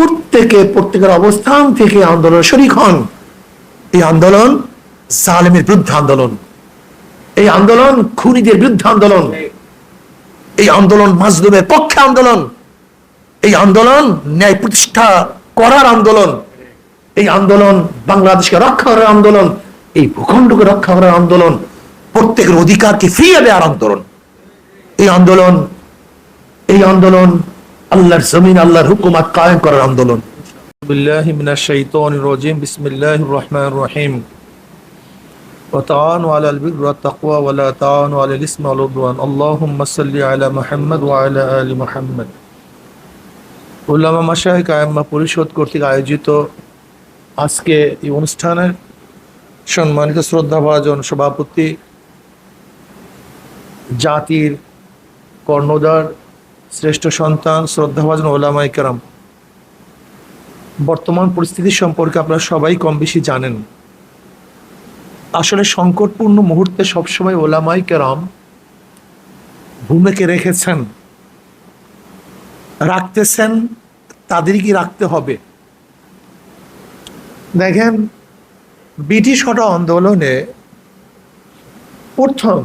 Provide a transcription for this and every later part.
প্রত্যেকে, প্রত্যেকের অবস্থান থেকে আন্দোলন শরিক হন। এই আন্দোলন জালেমের বিরুদ্ধে আন্দোলন। এই আন্দোলন খুনিদের বিরুদ্ধে আন্দোলন। এই আন্দোলন মাজলুমের পক্ষে আন্দোলন। এই আন্দোলন ন্যায় প্রতিষ্ঠা করার আন্দোলন। এই আন্দোলন বাংলাদেশকে রক্ষা করার আন্দোলন। এই ভূখণ্ডকে রক্ষা করার আন্দোলন। প্রত্যেকের অধিকারকে ফিরিয়ে দেওয়ার আন্দোলন। এই আন্দোলন এই আন্দোলন আল্লাহর জমিন, আল্লাহর হুকুমাত কায়েম করার আন্দোলন। বিল্লাহি মিনাশ শাইতানির রাজিম। বিসমিল্লাহির রহমানির রহিম। ওয়া তাআনু আলাল বিররি ওয়াত তাকওয়া ওয়া লা তাআনু আলাল ইসমি ওয়াল উদওয়ান। আল্লাহুম্মা সাল্লি আলা মুহাম্মদ ওয়া আলা আলি মুহাম্মদ। উলামা মাশায়েখ আইম্মা পরিষদ কর্তৃক আয়োজিত আজকে এই অনুষ্ঠানের সম্মানিত শ্রদ্ধাভাজন সভাপতি জাতির কর্ণধার শ্রেষ্ঠ সন্তান, শ্রদ্ধাভাজন ওলামা ইকরাম বর্তমান পরিস্থিতি সম্পর্কে আপনারা সবাই কম বেশি জানেন। আসলে সংকটপূর্ণ মুহূর্তে সবসময় ওলামাই কেরাম ভূমিকে রেখেছেন, রাখতেছেন তাদেরই রাখতে হবে। দেখেন, ব্রিটিশ হটা আন্দোলনে প্রথম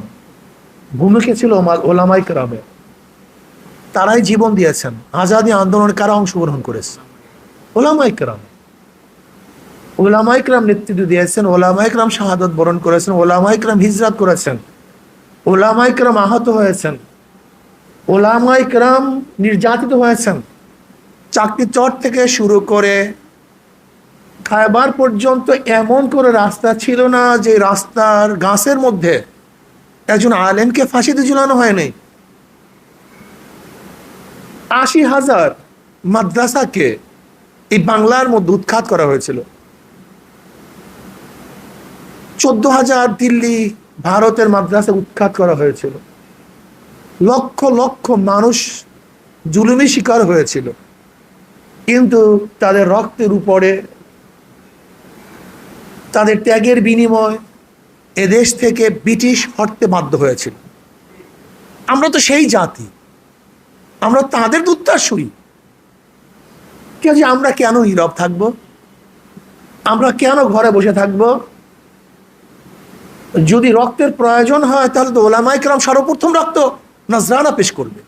ভূমিকা ছিল ওলামাই কেরামে তারাই জীবন দিয়েছেন। আজাদি আন্দোলনে কারা অংশগ্রহণ করেছে? ওলামাইকরাম ওলামাইকরাম নেতৃত্ব দিয়েছেন ওলামাইকরাম শাহাদত বরণ করেছেন ওলামাইকরাম হিজরাত করেছেন ওলামাইকরাম আহত হয়েছেন ওলামাইকরাম নির্যাতিত হয়েছেন। চাকরি চট থেকে শুরু করে খায়বার পর্যন্ত এমন করে রাস্তা ছিল না যে রাস্তার গাছের মধ্যে একজন আলেমকে ফাঁসিতে ঝুলানো হয়নি। আশি হাজার মাদ্রাসাকে এই বাংলার মধ্যে উৎখাত করা হয়েছিল। চোদ্দ হাজার দিল্লি ভারতের মাদ্রাসা উৎখাত করা হয়েছিল। লক্ষ লক্ষ মানুষ জুলুমি শিকার হয়েছিল। কিন্তু তাদের রক্তের উপরে, তাদের ত্যাগের বিনিময় এদেশ থেকে ব্রিটিশ হটতে বাধ্য হয়েছিল। আমরা তো সেই জাতি। আমরা তাদের দুত্তাসুরি কে যে আমরা কেন নীরব থাকব? আমরা কেন ঘরে বসে থাকব? যদি রক্তের প্রয়োজন হয়, তাহলে তো ওলামাই কেরাম সর্বপ্রথম রক্ত নজরানা পেশ করবে।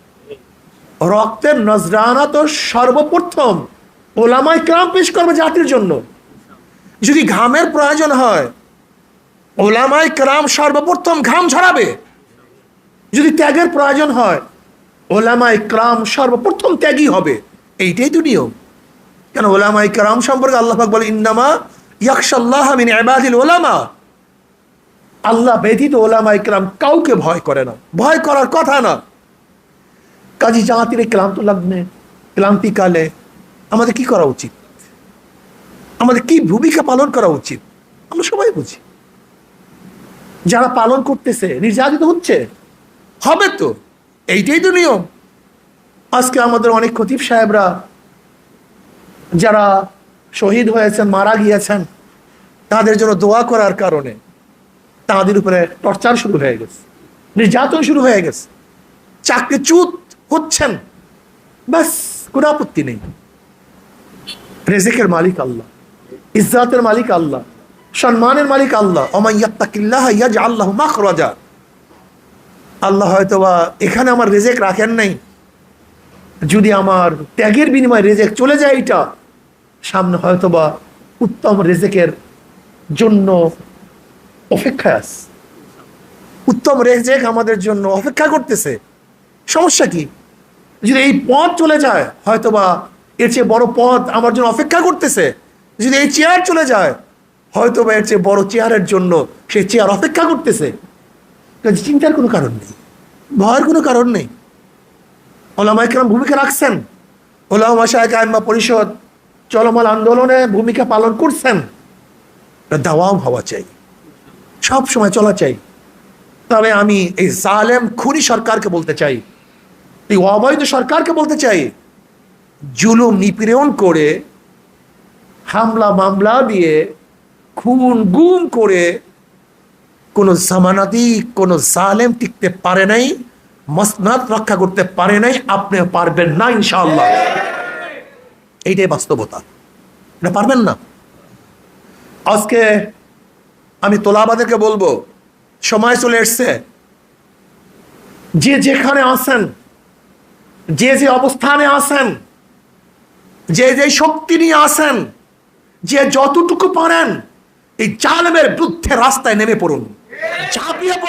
রক্তের নজরানা তো সর্বপ্রথম ওলামাই কেরাম পেশ করবে জাতির জন্য। যদি ঘামের প্রয়োজন হয় ওলামাই কেরাম সর্বপ্রথম ঘাম ঝরাবে। যদি ত্যাগের প্রয়োজন হয় ওলামাই ক্রাম সর্বপ্রথম ত্যাগী হবে। এইটাই তো নিয়ম। কেন ওলামাই কারাম সম্পর্কে আল্লাহাক বলে ইন্নামা ইয়াকশাল্লাহ মিন ইবাদিল ওলামা আল্লাহ ব্যতীত ওলামাই কারাম কাউকে ভয় করে না। ভয় করার কথা না। কাজী জাতির এই ক্লান্ত লগ্নে, ক্লান্তিকালে আমাদের কি করা উচিত? আমাদের কি ভূমিকা পালন করা উচিত? আমরা সবাই বুঝি। যারা পালন করতেছে, নির্যাতিত হচ্ছে, হবে তো। এইটাই তো নিয়ম। আজকে আমাদের অনেক খতিব সাহেবরা যারা শহীদ হয়েছেন, মারা গিয়েছেন, তাদের জন্য দোয়া করার কারণে তাদের উপরে টর্চার শুরু হয়ে গেছে, নির্যাতন শুরু হয়ে গেছে। চাকরি চুত হচ্ছেন, ব্যাস, কোনো আপত্তি নেই। রেজেকের মালিক আল্লাহ, ইজ্জাতের মালিক আল্লাহ, সম্মানের মালিক আল্লাহ অমাইয়াত্তাকিল্লাহ ইয়াজ আল্লাহ মাখরাজা। আল্লাহ হয়তো বা এখানে আমার রেজেক রাখেন নাই। যদি আমার ত্যাগের বিনিময়ে রেজেক চলে যায় এটা, সামনে হয়তো বা উত্তম রেজেকের জন্য অপেক্ষায় আস উত্তম রেজেক আমাদের জন্য অপেক্ষা করতেছে। সমস্যা কি? যদি এই পথ চলে যায় হয়তো বা এর চেয়ে বড় পথ আমার জন্য অপেক্ষা করতেছে। যদি এই চেয়ার চলে যায় হয়তো বা এর চেয়ে বড় চেয়ারের জন্য সেই চেয়ার অপেক্ষা করতেছে। কাজে চিন্তার কোনো কারণ নেই। ভয়ের কোনো কারণ নেই। ওলামা ইকরাম ভূমিকা রাখছেন। ওলামা কায়মা পরিষদ চলমান আন্দোলনে ভূমিকা পালন করছেন। দাওয়াও হওয়া চাই। সব সময় চলা চাই। তবে আমি এই জালেম খুনি সরকারকে বলতে চাই। এই অবৈধ সরকারকে বলতে চাই। জুলুম নিপীড়ন করে, হামলা মামলা দিয়ে, খুন গুম করে কোনো জামানাতি কোনো জালেম টিকতে পারে নাই, মসনাদ রক্ষা করতে পারে নাই আপনি পারবেন না, ইনশাআল্লাহ। এইটাই বাস্তবতা। এটা পারবেন না? আজকে আমি তোলাবাদেরকে বলব, সময় চলে এসছে। যে যেখানে আছেন, যে যে অবস্থানে আছেন, যে যে শক্তি নিয়ে আসেন যে যতটুকু পারেন, এই জালেমের বিরুদ্ধে রাস্তায় নেমে পড়ুন।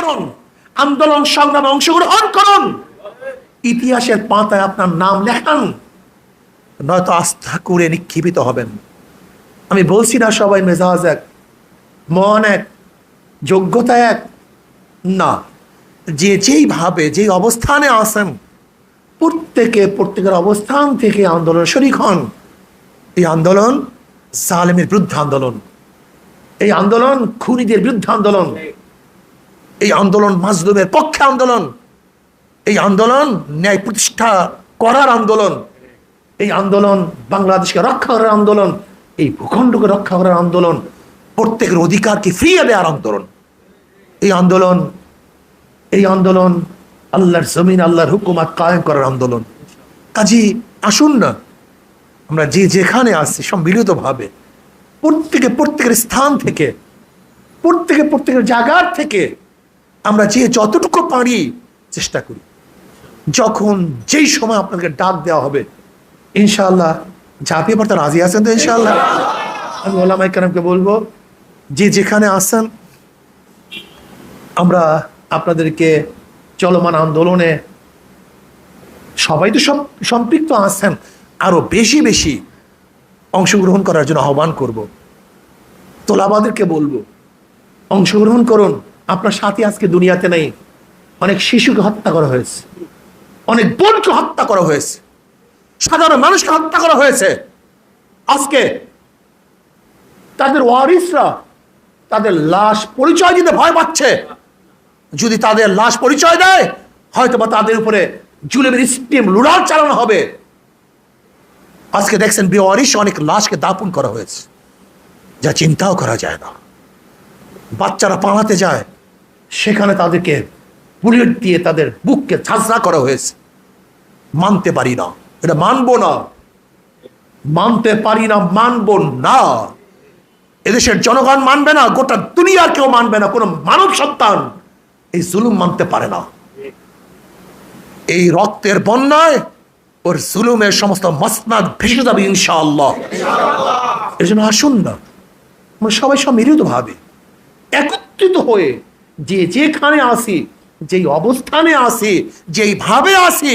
পড়ুন আন্দোলন, সংগ্রামে, অংশগ্রহণ করুন। ইতিহাসের পাতায় আপনার নাম লেখান। নয়তো আস্থা করে নিক্ষিপিত হবেন। আমি বলছি না সবাই মেজাজ এক, মন এক, যোগ্যতা এক। না, যে যেইভাবে যে অবস্থানে আসেন প্রত্যেকে প্রত্যেকের অবস্থান থেকে আন্দোলন শরিক হন। এই আন্দোলন জালেমের বিরুদ্ধে আন্দোলন। এই আন্দোলন খুনিদের বিরুদ্ধে আন্দোলন। এই আন্দোলন মাজলুমের পক্ষে আন্দোলন। এই আন্দোলন ন্যায় প্রতিষ্ঠা করার আন্দোলন। এই আন্দোলন বাংলাদেশকে রক্ষা করার আন্দোলন, এই ভূখণ্ডকে রক্ষা করার আন্দোলন, প্রত্যেকের অধিকারকে ফিরিয়ে দেওয়ার আন্দোলন। এই আন্দোলন এই আন্দোলন আল্লাহর জমিন, আল্লাহর হুকুমাত কায়েম করার আন্দোলন। কাজী, আসুন না। আমরা যে যেখানে আছি সম্মিলিতভাবে, প্রত্যেকে প্রত্যেকের স্থান থেকে, প্রত্যেকে প্রত্যেকের জায়গার থেকে আমরা যে যতটুকু পারি চেষ্টা করি। যখন যেই সময় আপনাকে ডাক দেওয়া হবে, ইনশাআল্লাহ ঝাঁপিয়ে পড়তে রাজি আছেন তো ইনশাআল্লাহ। আমি ওলামাই কালামকে বলব, যে যেখানে আসেন আমরা আপনাদেরকে চলমান আন্দোলনে সবাই তো সম্পৃক্ত আছেন, আরও বেশি বেশি অংশগ্রহণ করার জন্য আহ্বান করব। তোলাবাদেরকে বলব, অংশগ্রহণ করুন। আপনার সাথে আজকে দুনিয়াতে নেই। অনেক শিশুকে হত্যা করা হয়েছে। অনেক বোনকে হত্যা করা হয়েছে। সাধারণ মানুষকে হত্যা করা হয়েছে। আজকে তাদের ওয়ারিসরা তাদের লাশ পরিচয় দিতে ভয় পাচ্ছে। যদি তাদের লাশ পরিচয় দেয় হয়তো বা তাদের উপরে জুলেমের স্টিম লুড়াল চালানো হবে। আজকে দেখছেন বেওয়ারিশ অনেক লাশকে দাপন করা হয়েছে। যা চিন্তাও করা যায় না। বাচ্চারা পালাতে যায়। সেখানে তাদেরকে বুলেট দিয়ে তাদের বুককে ঝাঁঝরা করা হয়েছে। মানতে পারি না। এটা মানবো না। মানতে পারি না, মানবো না। এদেশের জনগণ মানবে না, গোটা দুনিয়ার কেউ মানবে না, কোনো মানব সন্তান এই জুলুম মানতে পারে না। এই রক্তের বন্যায় ওর জুলুমের সমস্ত মসনাদ ভেসে যাবে ইনশাআল্লাহ। এর জন্য আসুন না। আমরা সবাই সম্মিলিত ভাবে একত্রিত হয়ে যে যেখানে আসি, যেই অবস্থানে আসি যেইভাবে আসি,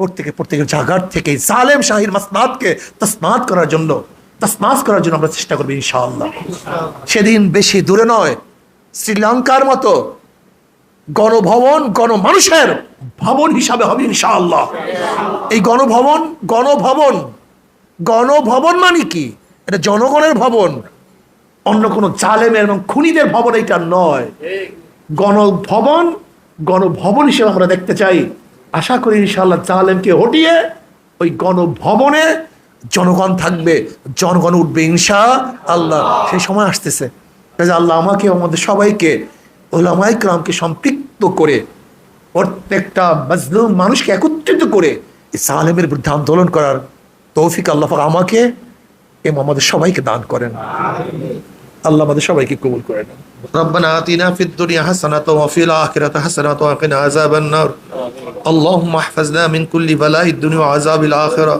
প্রত্যেকে প্রত্যেকের জায়গার থেকে, জালেম শাহির মাসনাদকে তসনাদ করার জন্য তসনাস করার জন্য আমরা চেষ্টা করব ইনশাআল্লাহ। সেদিন বেশি দূরে নয়, শ্রীলঙ্কার মতো গণভবন, গণমানুষের ভবন হিসাবে হবে ইনশাআল্লাহ। এই গণভবন গণভবন গণভবন মানে কি? এটা জনগণের ভবন অন্য কোনো জালেমের এবং খুনিদের ভবন এটা নয়। গণভবন গণভবন হিসেবে আমরা দেখতে চাই। আশা করি ইনশাল্লাহ জালেমকে হটিয়ে ওই গণভবনে জনগণ থাকবে, জনগণ উঠবে ইনশা আল্লাহ। সেই সময় আসতেছে। আল্লাহ আমাকে আমাদের সবাইকে ওলামাই ক্রামকে সম্পৃক্ত করে, প্রত্যেকটা মানুষকে একত্রিত করে এই সালেমের বিরুদ্ধে আন্দোলন করার তৌফিক আল্লাহ আমাকে এবং আমাদের সবাইকে দান করেন। আল্লাহ আমাদের সবাইকে কবুল করেন ربنا آتنا في الدنيا حسنة وفي الآخرة حسنة وقنا عذاب النار اللهم احفظنا من كل بلاء الدنيا وعذاب الآخرة